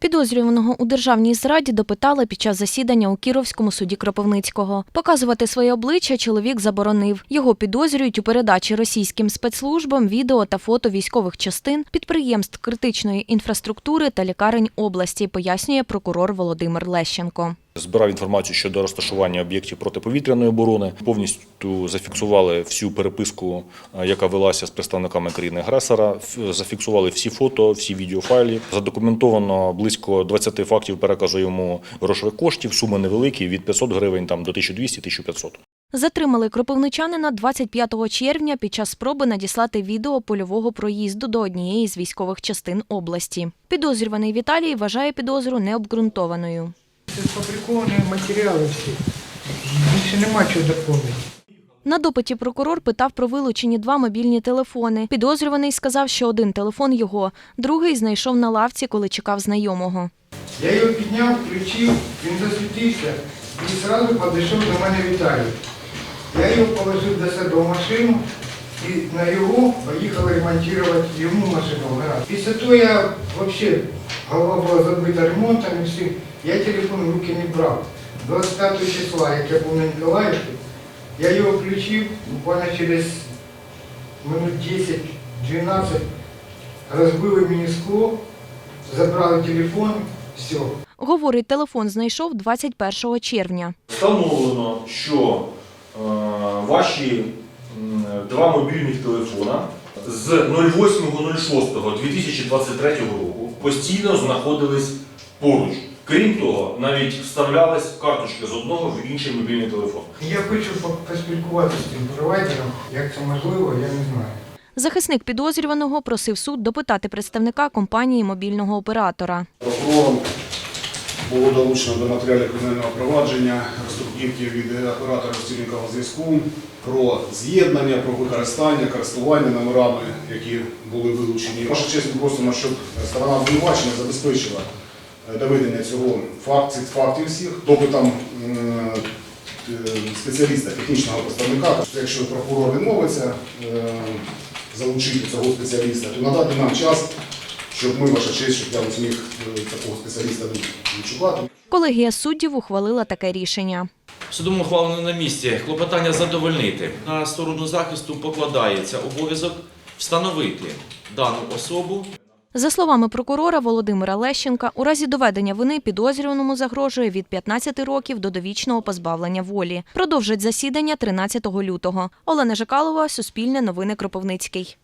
Підозрюваного у державній зраді допитали під час засідання у Кіровському суді Кропивницького. Показувати своє обличчя чоловік заборонив. Його підозрюють у передачі російським спецслужбам відео та фото військових частин, підприємств критичної інфраструктури та лікарень області, пояснює прокурор Володимир Лещенко. Збирав інформацію щодо розташування об'єктів протиповітряної оборони. Повністю зафіксували всю переписку, е, яка велася з представниками країни-агресора. Зафіксували всі фото, всі відеофайлі. Задокументовано близько 20 фактів переказу йому грошових коштів. Суми невеликі від 500 гривень там до 1200-1500. Затримали кропивничанина 25 червня під час спроби надіслати відео польового проїзду до однієї з військових частин області. Підозрюваний Віталій вважає підозру необґрунтованою. Це сфабриковані матеріали всі. Більше нема чого доповнити. На допиті прокурор питав про вилучені два мобільні телефони. Підозрюваний сказав, що один телефон його, другий знайшов на лавці, коли чекав знайомого. Я його підняв, включив, він засвітився і одразу підійшов до мене Віталій. Я його положив до себе в машину і на його поїхали ремонтувати йому машину. Після того я взагалі, голова була забита ремонтом і всім. Я телефон в руки не брав. 25 числа, як я був на Ніколаївці, я його включив, буквально через минут 10-12 розбили мені скло, забрали телефон, все. Говорить, телефон знайшов 21 червня. Встановлено, що е, ваші два мобільних телефона з 08.06.2023 року постійно знаходились поруч. Крім того, навіть вставлялись карточки з одного в інший мобільний телефон. Я хочу по- поспілкуватися з тим провайдером. Як це можливо, я не знаю. Захисник підозрюваного просив суд допитати представника компанії мобільного оператора. Прокурором було долучено до матеріалів кримінального провадження роздруківки від оператора стільникового зв'язку про з'єднання, про використання, користування номерами, які були вилучені. Ваша честь, просимо, щоб сторона обвинувачення забезпечила е, доведення цього факт, фактів всіх допитом е, спеціаліста, технічного представника. Якщо прокурор відмовиться е, залучити цього спеціаліста, то надати нам час щоб ми, ваша честь, щоб я зміг е, такого спеціаліста відшукати. Колегія суддів ухвалила таке рішення. Судом ухвалено на місці клопотання задовольнити. На сторону захисту покладається обов'язок встановити дану особу За словами прокурора Володимира Лещенка, у разі доведення вини підозрюваному загрожує від 15 років до довічного позбавлення волі. Продовжать засідання 13 лютого. Олена Жикалова, Суспільне новини Кропивницький.